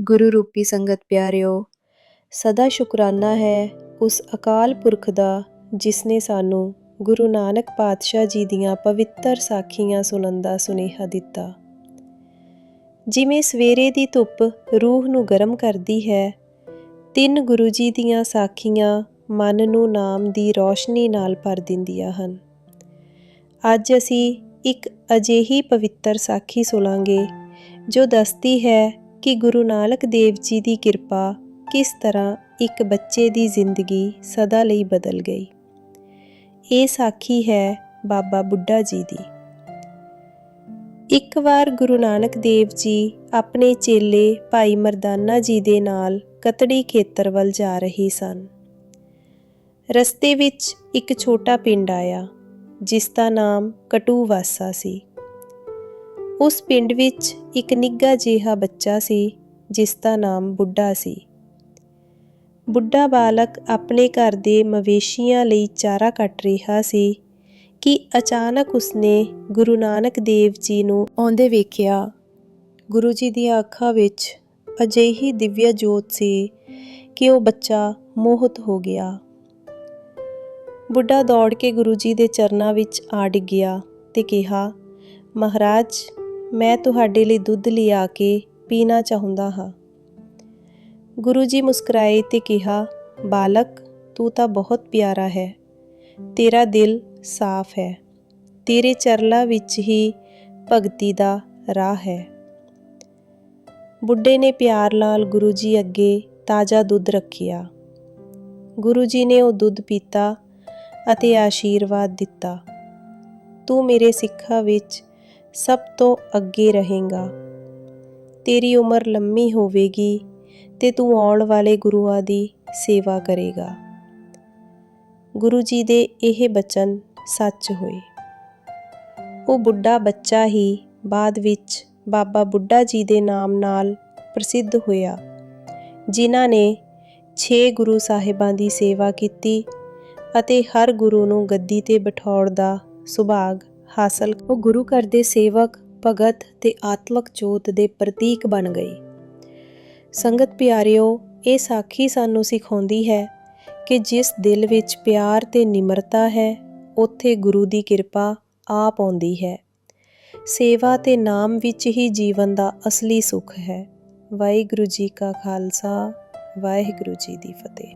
ਗੁਰੂ ਰੂਪੀ ਸੰਗਤ ਪਿਆਰਿਓ, ਸਦਾ ਸ਼ੁਕਰਾਨਾ ਹੈ ਉਸ ਅਕਾਲ ਪੁਰਖ ਦਾ ਜਿਸ ਨੇ ਸਾਨੂੰ ਗੁਰੂ ਨਾਨਕ ਪਾਤਸ਼ਾਹ ਜੀ ਦੀਆਂ ਪਵਿੱਤਰ ਸਾਖੀਆਂ ਸੁਣਨ ਦਾ ਸੁਨੇਹਾ ਦਿੱਤਾ। ਜਿਵੇਂ ਸਵੇਰੇ ਦੀ ਧੁੱਪ ਰੂਹ ਨੂੰ ਗਰਮ ਕਰਦੀ ਹੈ, ਤਿੰਨ ਗੁਰੂ ਜੀ ਦੀਆਂ ਸਾਖੀਆਂ ਮਨ ਨੂੰ ਨਾਮ ਦੀ ਰੌਸ਼ਨੀ ਨਾਲ ਭਰ ਦਿੰਦੀਆਂ ਹਨ। ਅੱਜ ਅਸੀਂ ਇੱਕ ਅਜਿਹੀ ਪਵਿੱਤਰ ਸਾਖੀ ਸੁਣਾਂਗੇ, ਜੋ ਦੱਸਦੀ ਹੈ ਕਿ ਗੁਰੂ ਨਾਨਕ ਦੇਵ ਜੀ ਦੀ ਕਿਰਪਾ ਕਿਸ ਤਰ੍ਹਾਂ ਇੱਕ ਬੱਚੇ ਦੀ ਜ਼ਿੰਦਗੀ ਸਦਾ ਲਈ ਬਦਲ ਗਈ। ਇਹ ਸਾਖੀ ਹੈ ਬਾਬਾ ਬੁੱਢਾ ਜੀ ਦੀ। ਇੱਕ ਵਾਰ ਗੁਰੂ ਨਾਨਕ ਦੇਵ ਜੀ ਆਪਣੇ ਚੇਲੇ ਭਾਈ ਮਰਦਾਨਾ ਜੀ ਦੇ ਨਾਲ ਕਤੜੀ ਖੇਤਰ ਵੱਲ ਜਾ ਰਹੇ ਸਨ। ਰਸਤੇ ਵਿੱਚ ਇੱਕ ਛੋਟਾ ਪਿੰਡ ਆਇਆ, ਜਿਸ ਦਾ ਨਾਮ ਕਟੂਵਾਸਾ ਸੀ। ਉਸ ਪਿੰਡ ਵਿੱਚ ਇੱਕ ਨਿੱਘਾ ਜਿਹਾ ਬੱਚਾ ਸੀ, ਜਿਸ ਦਾ ਨਾਮ ਬੁੱਢਾ ਸੀ। ਬੁੱਢਾ ਬਾਲਕ ਆਪਣੇ ਘਰ ਦੇ ਮਵੇਸ਼ੀਆਂ ਲਈ ਚਾਰਾ ਕੱਟ ਰਿਹਾ ਸੀ ਕਿ ਅਚਾਨਕ ਉਸਨੇ ਗੁਰੂ ਨਾਨਕ ਦੇਵ ਜੀ ਨੂੰ ਆਉਂਦੇ ਵੇਖਿਆ। ਗੁਰੂ ਜੀ ਦੀਆਂ ਅੱਖਾਂ ਵਿੱਚ ਅਜਿਹੀ ਦਿਵਯ ਜੋਤ ਸੀ ਕਿ ਉਹ ਬੱਚਾ ਮੋਹਿਤ ਹੋ ਗਿਆ। ਬੁੱਢਾ ਦੌੜ ਕੇ ਗੁਰੂ ਜੀ ਦੇ ਚਰਨਾਂ ਵਿੱਚ ਆ ਡਿੱਗਿਆ ਤੇ ਕਿਹਾ, ਮਹਾਰਾਜ ਮੈਂ ਤੁਹਾਡੇ ਲਈ ਦੁੱਧ ਲਿਆ ਕੇ ਪੀਣਾ ਚਾਹੁੰਦਾ ਹਾਂ। ਗੁਰੂ ਜੀ ਮੁਸਕਰਾਏ ਤੇ ਕਿਹਾ, ਬਾਲਕ, ਤੂੰ ਤਾਂ ਬਹੁਤ ਪਿਆਰਾ ਹੈ। ਤੇਰਾ ਦਿਲ ਸਾਫ਼ ਹੈ। ਤੇਰੇ ਚਰਲਾ ਵਿੱਚ ਹੀ ਭਗਤੀ ਦਾ ਰਾਹ ਹੈ। ਬੁੱਢੇ ਨੇ ਪਿਆਰ ਨਾਲ ਗੁਰੂ ਜੀ ਅੱਗੇ ਤਾਜ਼ਾ ਦੁੱਧ ਰੱਖਿਆ। ਗੁਰੂ ਜੀ ਨੇ ਉਹ ਦੁੱਧ ਪੀਤਾ ਅਤੇ ਆਸ਼ੀਰਵਾਦ ਦਿੱਤਾ। ਤੂੰ ਮੇਰੇ ਸਿੱਖਾਂ ਵਿੱਚ ਸਭ ਤੋਂ ਅੱਗੇ ਰਹੇਗਾ। ਤੇਰੀ ਉਮਰ ਲੰਮੀ ਹੋਵੇਗੀ ਤੇ ਤੂੰ ਆਉਣ ਵਾਲੇ ਗੁਰੂਆਂ ਦੀ ਸੇਵਾ ਕਰੇਗਾ। ਗੁਰੂ ਜੀ ਦੇ ਇਹ ਬਚਨ ਸੱਚ ਹੋਏ। ਉਹ ਬੁੱਢਾ ਬੱਚਾ ਹੀ ਬਾਅਦ ਵਿੱਚ ਬਾਬਾ ਬੁੱਢਾ ਜੀ ਦੇ ਨਾਮ ਨਾਲ ਪ੍ਰਸਿੱਧ ਹੋਇਆ, ਜਿਨ੍ਹਾਂ ਨੇ 6 ਗੁਰੂ ਸਾਹਿਬਾਂ ਦੀ ਸੇਵਾ ਕੀਤੀ ਅਤੇ ਹਰ ਗੁਰੂ ਨੂੰ ਗੱਦੀ ਤੇ ਬਿਠਾਉਣ ਦਾ ਸੁਭਾਗ ਹਾਸਲ, ਉਹ ਗੁਰੂ ਘਰ ਦੇ ਸੇਵਕ, ਭਗਤ ਤੇ ਆਤਮਕ ਜੋਤ ਦੇ ਪ੍ਰਤੀਕ ਬਣ ਗਏ। ਸੰਗਤ ਪਿਆਰਿਓ, ਇਹ ਸਾਖੀ ਸਾਨੂੰ ਸਿਖਾਉਂਦੀ ਹੈ ਕਿ ਜਿਸ ਦਿਲ ਵਿੱਚ ਪਿਆਰ ਤੇ ਨਿਮਰਤਾ ਹੈ, ਉੱਥੇ ਗੁਰੂ ਦੀ ਕਿਰਪਾ ਆਪ ਆਉਂਦੀ ਹੈ। ਸੇਵਾ ਤੇ ਨਾਮ ਵਿੱਚ ਹੀ ਜੀਵਨ ਦਾ ਅਸਲੀ ਸੁੱਖ ਹੈ। ਵਾਹਿਗੁਰੂ ਜੀ ਕਾ ਖਾਲਸਾ, ਵਾਹਿਗੁਰੂ ਜੀ ਦੀ ਫਤਿਹ।